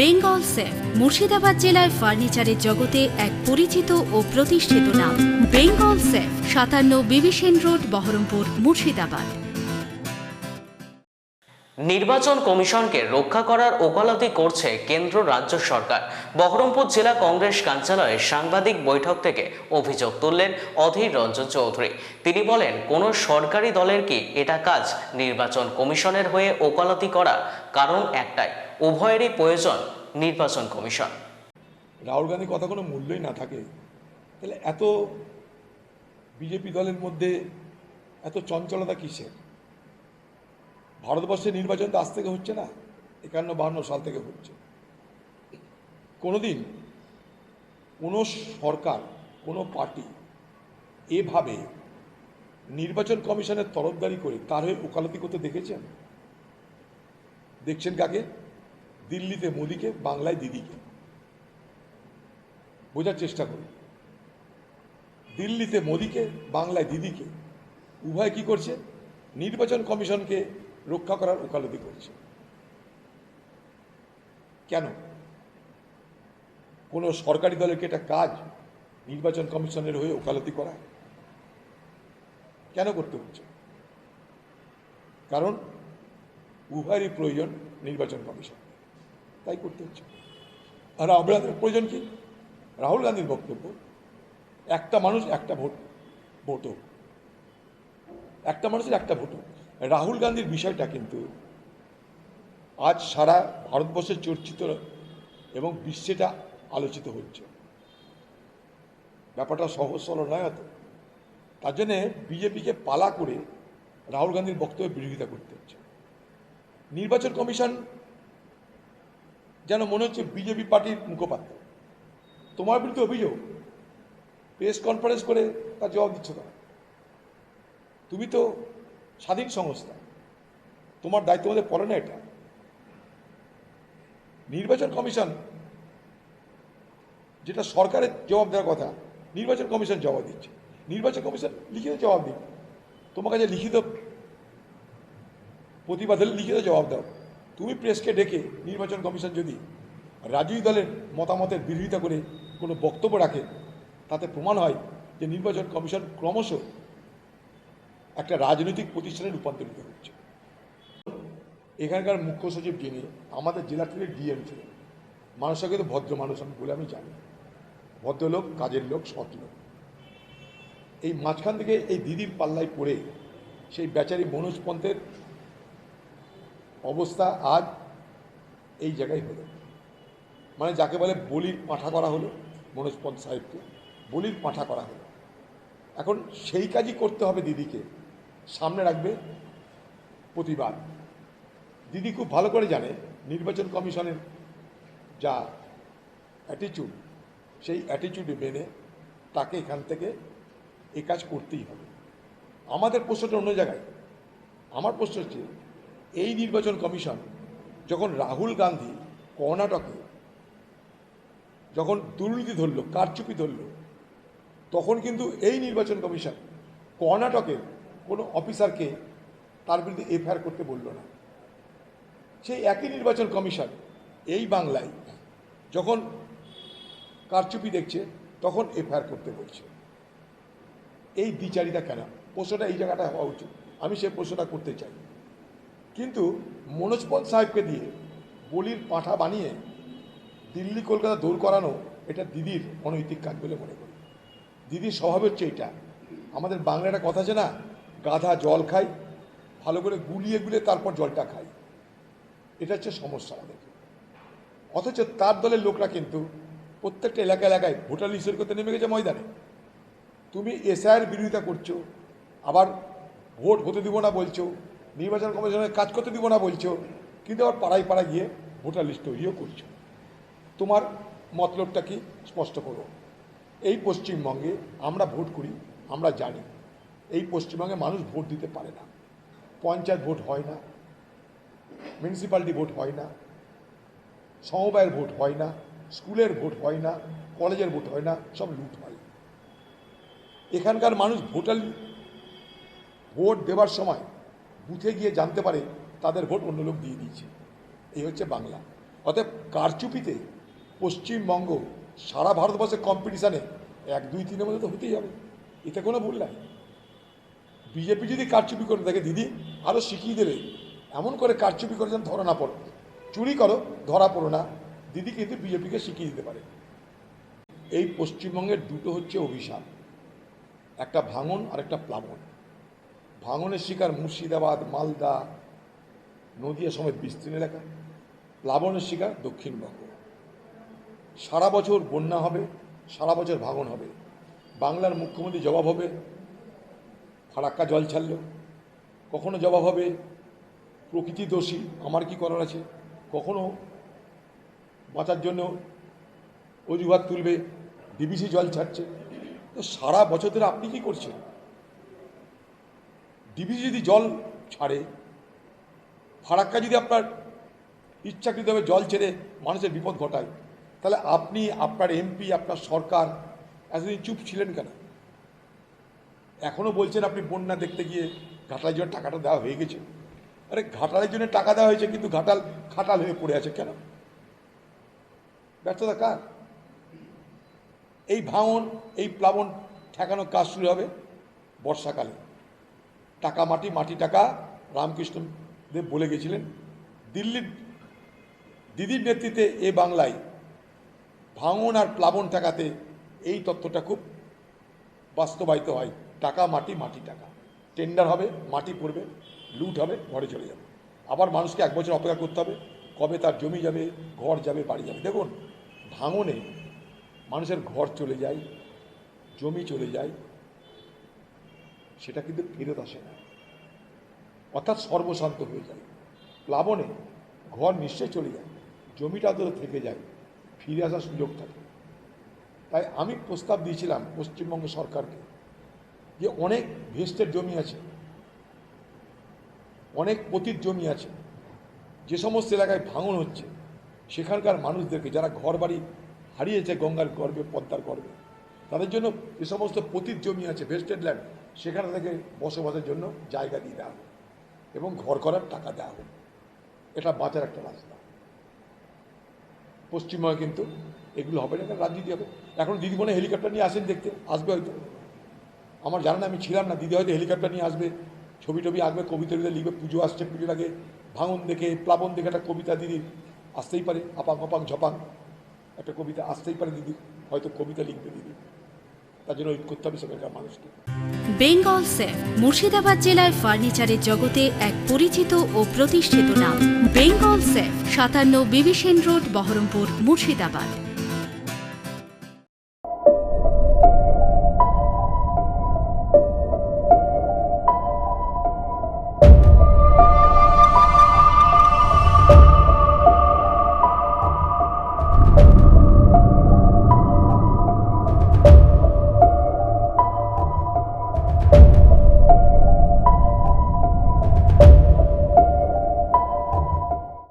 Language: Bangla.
বেঙ্গল সেফ, মুর্শিদাবাদ জেলায় ফার্নিচারের জগতে এক পরিচিত ও প্রতিষ্ঠিত নাম। বেঙ্গল সেফ, সাতান্ন বিবিসেন রোড, বহরমপুর, মুর্শিদাবাদ। নির্বাচন কমিশনকে রক্ষা করার ওকালতি করছে কেন্দ্র রাজ্য সরকার। বহরমপুর জেলা কংগ্রেস কার্যালয়ে সাংবাদিক বৈঠক থেকে অভিযোগ তুললেন অধীর রঞ্জন চৌধুরী। তিনি বলেন, কোনো সরকারি দলের কি এটা কাজ নির্বাচন কমিশনের হয়ে ওকালতি করা? কারণ একটাই উভয়েরই প্রয়োজন নির্বাচন কমিশন। রাহুল গান্ধীর কথা কোনো মূল্যই না থাকে। তাহলে এত বিজেপি দলের মধ্যে এত চঞ্চলতা কিসের? ভারতবর্ষের নির্বাচন তো আজ থেকে হচ্ছে না, একান্ন বাহান্ন সাল থেকে হচ্ছে। কোনোদিন কোনো সরকার, কোনো পার্টি এভাবে নির্বাচন কমিশনের তরফদারি করে তার হয়ে ওকালতি করতে দেখেছেন? দেখছেন কাকে? দিল্লিতে মোদিকে, বাংলায় দিদিকে। বোঝার চেষ্টা করি দিল্লিতে মোদিকে, বাংলায় দিদিকে, উভয় কি করছে? নির্বাচন কমিশনকে রক্ষা করার ওকালতি করছে। কেন? কোনো সরকারি দলের কি এটা কাজ নির্বাচন কমিশনের হয়ে ওকালতি করা? কেন করতে হচ্ছে? কারণ উভয়েরই প্রয়োজন নির্বাচন কমিশন। তাই করতে হচ্ছে। আর আপনাদের প্রয়োজন কি? রাহুল গান্ধীর বক্তব্য, একটা মানুষ একটা ভোট, ভোটও। একটা মানুষের একটা ভোটও। রাহুল গান্ধীর বিষয়টা কিন্তু আজ সারা ভারতবর্ষে চর্চিত এবং বিশ্বেটা আলোচিত হচ্ছে। ব্যাপারটা সহজ সরল নয় হয়তো। তার জন্যে বিজেপিকে পালা করে রাহুল গান্ধীর বক্তব্যের বিরোধিতা করতে হচ্ছে। নির্বাচন কমিশন যেন মনে হচ্ছে বিজেপি পার্টির মুখপাত্র। তোমার বিরুদ্ধে অভিযোগ। প্রেস কনফারেন্স করে তার জবাব দিচ্ছ না তুমি তো স্বাধীন সংস্থা। তোমার দায়িত্ব মধ্যে পড়ে না এটা। নির্বাচন কমিশন যেটা সরকারের জবাব দেওয়ার কথা, নির্বাচন কমিশন জবাব দিচ্ছে। নির্বাচন কমিশন লিখিত জবাব দিন তোমার কাছে লিখিত প্রতিবাদ হলে লিখিত জবাব দাও। তুমি প্রেসকে ডেকে নির্বাচন কমিশন যদি রাজনৈতিক দলের মতামতের বিরোধিতা করে কোনো বক্তব্য রাখে, তাতে প্রমাণ হয় যে নির্বাচন কমিশন ক্রমশ একটা রাজনৈতিক প্রতিষ্ঠানে রূপান্তরিত হচ্ছে। এখানকার মুখ্য সচিব যিনি, আমাদের জেলা থেকে ডিএম ছিলেন মানুষটা কিন্তু ভদ্র মানুষ আমি বলে আমি জানি। ভদ্রলোক, কাজের লোক, সৎ লোক। এই মাঝখান থেকে এই দিদির পাল্লায় পড়ে সেই বেচারি মনোজ পন্থের অবস্থা আজ এই জায়গায় হলো। মানে যাকে বলে বলির পাঠা করা হলো, মনোজ সাহেবকে, বলির পাঠা করা হলো। এখন সেই কাজই করতে হবে দিদিকে। সামনে রাখবে প্রতিবাদ। দিদি খুব ভালো করে জানে, নির্বাচন কমিশনের যা অ্যাটিচিউড সেই অ্যাটিচিউডে মেনে তাকে এখান থেকে এ কাজ করতেই হবে। আমাদের প্রশ্নটা অন্য জায়গায়। আমার প্রশ্ন হচ্ছে এই নির্বাচন কমিশন যখন রাহুল গান্ধী কর্ণাটকে যখন দুর্নীতি ধরল, কারচুপি ধরল, তখন কিন্তু এই নির্বাচন কমিশন কর্ণাটকের কোনো অফিসারকে তার বিরুদ্ধে এফআইআর করতে বলল না। সেই একই নির্বাচন কমিশন এই বাংলায় যখন কারচুপি দেখছে, তখন এফআইআর করতে বলছে। এই দ্বিচারিতা কেন? প্রশ্নটা এই জায়গাটা হওয়া উচিত। আমি সে প্রশ্নটা করতে চাই। কিন্তু মনোজ পল সাহেবকে দিয়ে বলির পাঠা বানিয়ে দিল্লি, কলকাতা দৌড় করানো এটা দিদির অনৈতিক কাজ বলে মনে করি। দিদির স্বভাব হচ্ছে এটা আমাদের বাংলা একটা কথা আছে না, গাধা জল খাই, ভালো করে গুলিয়ে গুলিয়ে তারপর জলটা খাই। এটা হচ্ছে সমস্যা আমাদের অথচ তার দলের লোকরা কিন্তু প্রত্যেকটা এলাকা এলাকায় ভোটার লিস্টের করতে নেমে গেছে ময়দানে। তুমি এসআইয়ের বিরোধিতা করছ, আবার ভোট হতে দিব না বলছো নির্বাচন কমিশনের কাজ করতে দিব না বলছো, কিন্তু আবার পাড়ায় পাড়ায় গিয়ে ভোটার লিস্ট তৈরিও করছ। তোমার মতলবটা কি? স্পষ্ট করো। এই পশ্চিমবঙ্গে আমরা ভোট করি, আমরা জানি, এই পশ্চিমবঙ্গে মানুষ ভোট দিতে পারে না। পঞ্চায়েত ভোট হয় না মিউনিসিপ্যালিটি ভোট হয় না, সমবায়ের ভোট হয় না, স্কুলের ভোট হয় না, কলেজের ভোট হয় না, সব লুট হয়। এখানকার মানুষ ভোটার, ভোট দেওয়ার সময় বুথে গিয়ে জানতে পারে তাদের ভোট অন্য লোক দিয়ে দিয়েছে। এই হচ্ছে বাংলা। অতএব কারচুপিতে পশ্চিমবঙ্গ সারা ভারতবর্ষের কম্পিটিশানে এক, দুই, তিনের মধ্যে তো হতেই হবে। এতে কোনো ভুল নাই। বিজেপি যদি কারচুপি করে থাকে দিদি আরও শিখিয়ে দেবে, এমন করে কারচুপি করে যেন ধরা না পড়ো। চুরি করো, ধরা পড়ো না। দিদি কিন্তু বিজেপিকে শিখিয়ে দিতে পারে। এই পশ্চিমবঙ্গের দুটো হচ্ছে অভিশাপ। একটা ভাঙন আর একটা প্লাবন। ভাঙনের শিকার মুর্শিদাবাদ, মালদা, নদিয়া সমেত বিস্তীর্ণ এলাকা। প্লাবনের শিকার দক্ষিণবঙ্গ সারা বছর বন্যা হবে, সারা বছর ভাঙন হবে। বাংলার মুখ্যমন্ত্রী জবাব হবে, ফারাক্কা জল ছাড়ল। কখনো জবাব হবে, প্রকৃতি দোষী, আমার কি করার আছে? কখনো বাঁচার জন্য অজুহাত তুলবে, ডিবিসি জল ছাড়ছে। তো সারা বছর ধরে আপনি কি করছেন? ডিবিসি যদি জল ছাড়ে, ফারাক্কা যদি আপনার ইচ্ছাকৃতভাবে জল ছেড়ে মানুষের বিপদ ঘটায়, তাহলে আপনি, আপনার এমপি, আপনার সরকার এতদিন চুপ ছিলেন কেন? এখনও বলছেন আপনি বন্যা দেখতে গিয়ে ঘাটালের জন্য টাকাটা দেওয়া হয়ে গেছে। আরে ঘাটালের জন্য টাকা দেওয়া হয়েছে, কিন্তু ঘাটাল খাটাল হয়ে পড়ে আছে কেন? ব্যর্থতা কার? এই ভাঙন, এই প্লাবন ঠেকানোর কাজ শুরু হবে বর্ষাকালে। টাকা মাটি মাটি টাকা রামকৃষ্ণ দেব বলে গেছিলেন। দিল্লির দিদির নেতৃত্বে এ বাংলায় ভাঙন আর প্লাবন ঠেকাতে এই তত্ত্বটা খুব বাস্তবায়িত হয়। টাকা, মাটি মাটি টাকা। টেন্ডার হবে, মাটি পড়বে, লুট হবে, ঘরে চলে যাবে। আবার মানুষকে এক বছর অপেক্ষা করতে হবে, কবে তার জমি যাবে, ঘর যাবে, বাড়ি যাবে। দেখুন, ভাঙনে মানুষের ঘর চলে যায়, জমি চলে যায় সেটা কিন্তু ফেরত আসে না। অর্থাৎ সর্বশান্ত হয়ে যায়। প্লাবনে ঘর নিশ্চয় চলে যায়, জমিটা তো থেকে যায়, ফিরে আসার সুযোগ থাকে। তাই আমি প্রস্তাব দিয়েছিলাম পশ্চিমবঙ্গ সরকারকে যে অনেক ভেস্টের জমি আছে, অনেক পতির জমি আছে, যে সমস্ত এলাকায় ভাঙন হচ্ছে, সেখানকার মানুষদেরকে, যারা ঘর বাড়ি হারিয়েছে গঙ্গার গর্বে পদ্মার গর্বে তাদের জন্য যে সমস্ত পতির জমি আছে, ভেস্টেড ল্যান্ড সেখানে থেকে বসবাসের জন্য জায়গা দিয়ে দেওয়া হবে এবং ঘর করার টাকা দেওয়া হবে এটা বাঁচার একটা রাস্তা। পশ্চিমবঙ্গে কিন্তু এগুলো হবে না রাজনীতি হবে। এখন দিদি মনে হেলিকপ্টার নিয়ে আসেন দেখতে, আসবে হয়তো। আমার জানা না আমি ছিলাম না, দিদি হয়তো হেলিকপ্টার নিয়ে আসবে। ছবি টবি আঁকবে, কবিতা লিখবে, পুজো আসছে, পুজোর আগে ভাঙন দেখে, প্লাবন দেখে একটা কবিতা দিদির আসতেই পারে আপাং অপাং ঝপাং। একটা কবিতা আসতেই পারে দিদি, হয়তো কবিতা লিখবে দিদি। তার জন্য ঐক্য করতে হবে সেখানকার মানুষকে বেঙ্গল সেফ, মুর্শিদাবাদ জেলায় ফার্নিচারের জগতে এক পরিচিত ও প্রতিষ্ঠিত নাম। বেঙ্গল সেফ, সাতান্ন বিবিসেন রোড, বহরমপুর, মুর্শিদাবাদ।